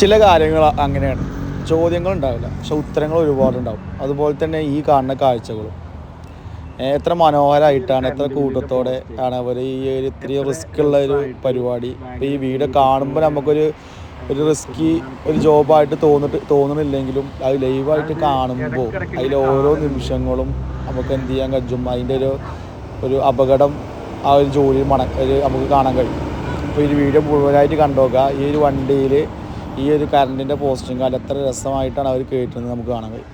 ചില കാര്യങ്ങൾ അങ്ങനെയാണ്. ചോദ്യങ്ങൾ ഉണ്ടാവില്ല പക്ഷെ ഉത്തരങ്ങൾ ഒരുപാടുണ്ടാവും. അതുപോലെ തന്നെ ഈ കാണുന്ന കാഴ്ചകളും. എത്ര മനോഹരമായിട്ടാണ് എത്ര കൂട്ടത്തോടെ ആണ് അവർ ഈ ഒരു ഇത്രയും റിസ്ക് ഉള്ള ഒരു പരിപാടി. ഈ വീട് കാണുമ്പോൾ നമുക്കൊരു ഒരു റിസ്കി ഒരു ജോബായിട്ട് തോന്നിട്ട് തോന്നുന്നില്ലെങ്കിലും അത് ലൈവായിട്ട് കാണുമ്പോൾ അതിലെ ഓരോ നിമിഷങ്ങളും നമുക്ക് എന്ത് ചെയ്യാൻ കഴിയും? അതിന്റെ ഒരു ഒരു അപകടം ആ ഒരു ജോലി മണ നമുക്ക് കാണാൻ കഴിയും. അപ്പോൾ ഈ വീഡിയോ മുഴുവനായിട്ട് കണ്ടുനോക്കുക ഈ ഒരു വണ്ടിയിൽ ഈ ഒരു കറണ്ടിന്റെ പോസ്റ്റിങ് കാലം എത്ര രസമായിട്ടാണ് അവർ കേട്ടിരുന്നത് നമുക്ക് കാണാൻ കഴിയും.